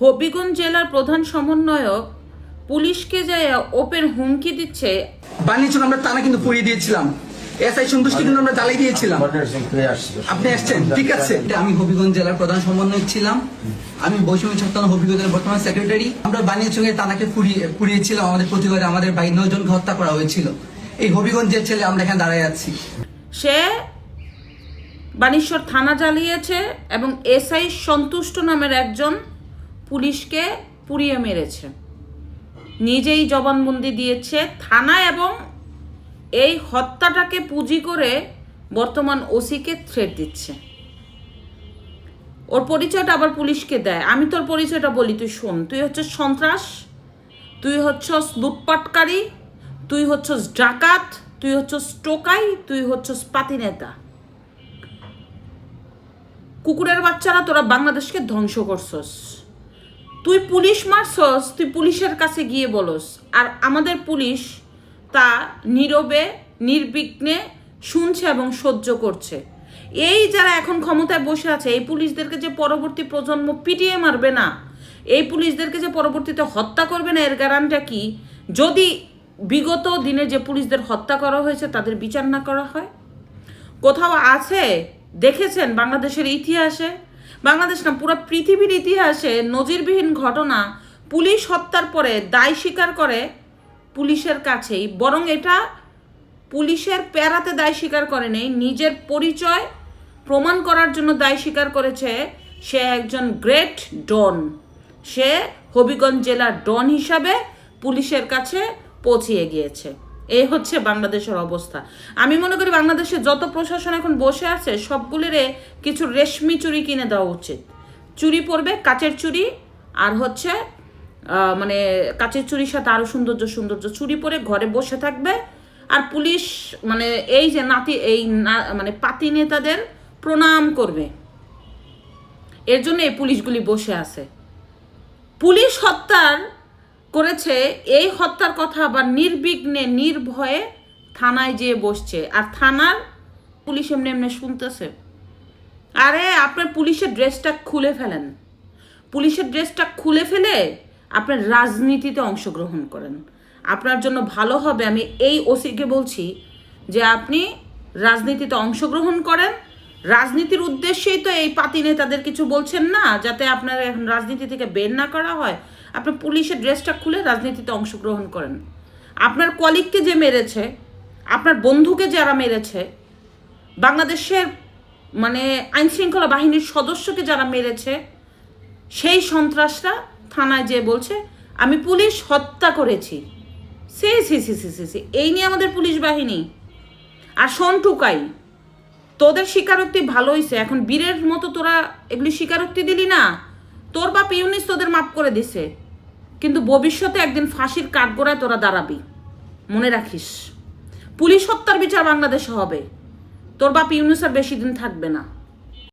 হবিগঞ্জ জেলার প্রধান সমন্বয়ক পুলিশকে যায় ওপেন হুমকি দিচ্ছে। বানিয়েছিল আমরা টানা কিন্তু পুড়িয়ে দিয়েছিলাম। এসআই সন্তুষ্টি কিন্তু আমরা জ্বালিয়ে দিয়েছিলাম। আপনি আসছেন? ঠিক আছে। আমি হবিগঞ্জ জেলার প্রধান সমন্বয়ক ছিলাম। আমি বৈষম্য ছাত্র হবিগঞ্জের বর্তমান সেক্রেটারি আমরা বানিয়ে সঙ্গে টানাকে পুড়িয়ে পুড়িয়েছিলাম। আমাদের প্রতিবাদে আমাদের নয় জনকে হত্যা করা হয়েছিল। এই হবিগঞ্জের ছেলে আমরা এখানে দাঁড়ায় আছি। সে বানেশ্বর থানা জ্বালিয়েছে এবং এসআই সন্তুষ্ট নামের একজন পুলিশকে পুড়িয়ে মেরেছে। নিজেই জবানবন্দি দিয়েছে থানা এবং এই হত্যাটাকে পুঁজি করে বর্তমান ওসিকে থ্রেট দিচ্ছে। ওর পরিচয়টা আবার পুলিশকে দেয়। আমি তোর পরিচয়টা বলি, তুই শোন, তুই হচ্ছে সন্ত্রাস, তুই হচ্ছস লুটপাটকারী, তুই হচ্ছস ডাকাত, তুই হচ্ছস স্টোকাই তুই হচ্ছস পাতি নেতা। কুকুরের বাচ্চারা তোরা বাংলাদেশকে ধ্বংস করছস। তুই পুলিশ মারছস, তুই পুলিশের কাছে গিয়ে বলস। আর আমাদের পুলিশ তা নীরবে, নির্বিঘ্নে শুনছে এবং সহ্য করছে। এই যারা এখন ক্ষমতায় বসে আছে, এই পুলিশদেরকে যে পরবর্তী প্রজন্ম পিটিয়ে মারবে না, এই পুলিশদেরকে যে পরবর্তীতে হত্যা করবে না, এর গ্যারান্টা কি? যদি বিগত দিনে যে পুলিশদের হত্যা করা হয়েছে, তাদের বিচার না করা হয়? কোথাও আছে? দেখেছেন বাংলাদেশের ইতিহাসে? বাংলাদেশ না, পুরো পৃথিবীর ইতিহাসে নজিরবিহীন ঘটনা, পুলিশ হত্যার পরে দায় স্বীকার করে পুলিশের কাছেই। বরং এটা পুলিশের প্যারাতে দায় স্বীকার করে নেই নিজের পরিচয় প্রমাণ করার জন্য দায় স্বীকার করেছে সে একজন গ্রেট ডন। সে হবিগঞ্জ জেলার ডন হিসাবে পুলিশের কাছে পৌঁছিয়ে গিয়েছে। এই হচ্ছে বাংলাদেশের অবস্থা। আমি মনে করি বাংলাদেশে যত প্রশাসন এখন বসে আছে, সবগুলিরে কিছু রেশমি চুরি কিনে দেওয়া উচিত। চুরি পরবে কাচের চুরি, আর হচ্ছে মানে কাচের চুরির সাথে আরও সৌন্দর্য সৌন্দর্য চুরি পরে ঘরে বসে থাকবে। আর পুলিশ মানে এই যে নাতি, এই মানে পাতি নেতাদের প্রণাম করবে। এর জন্য এই পুলিশগুলি বসে আছে। পুলিশ হত্যার করেছে, এই হত্যার কথা আবার নির্বিঘ্নে, নির্ভয়ে থানায় যেয়ে বসছে। আর থানার পুলিশ এমনি এমনি শুনতেছে। আরে, আপনার পুলিশের ড্রেসটা খুলে ফেলেন। পুলিশের ড্রেসটা খুলে ফেলে আপনার রাজনীতিতে অংশগ্রহণ করেন। আপনার জন্য ভালো হবে, আমি এই ওসিকে বলছি যে আপনি রাজনীতিতে অংশগ্রহণ করেন রাজনীতির উদ্দেশ্যেই তো এই পাতি নেতাদের কিছু বলছেন না, যাতে আপনার এখন রাজনীতি থেকে বের না করা হয়। আপনি পুলিশের ড্রেসটা খুলে রাজনীতিতে অংশগ্রহণ করেন। আপনার কলিগকে যে মেরেছে, আপনার বন্ধুকে যারা মেরেছে, বাংলাদেশের মানে আইনশৃঙ্খলা বাহিনীর সদস্যকে যারা মেরেছে, সেই সন্ত্রাসরা থানায় যেয়ে বলছে, আমি পুলিশ হত্যা করেছি। সি সি সি সি সি এই নিয়ে আমাদের পুলিশ বাহিনী। আর সন্টুকাই তোদের স্বীকারোক্তি ভালো হয়েছে এখন বীরের মতো তোরা এগুলি স্বীকারোক্তি দিলি না, তোর বাপ ইউনিস তোদের মাফ করে দিছে, কিন্তু ভবিষ্যতে একদিন ফাঁসির কাঠগোড়ায় তোরা দাঁড়াবি, মনে রাখিস। পুলিশ হত্যার বিচার বাংলাদেশে হবে, তোর বাপ ইউনুস আর বেশি দিন থাকবে না।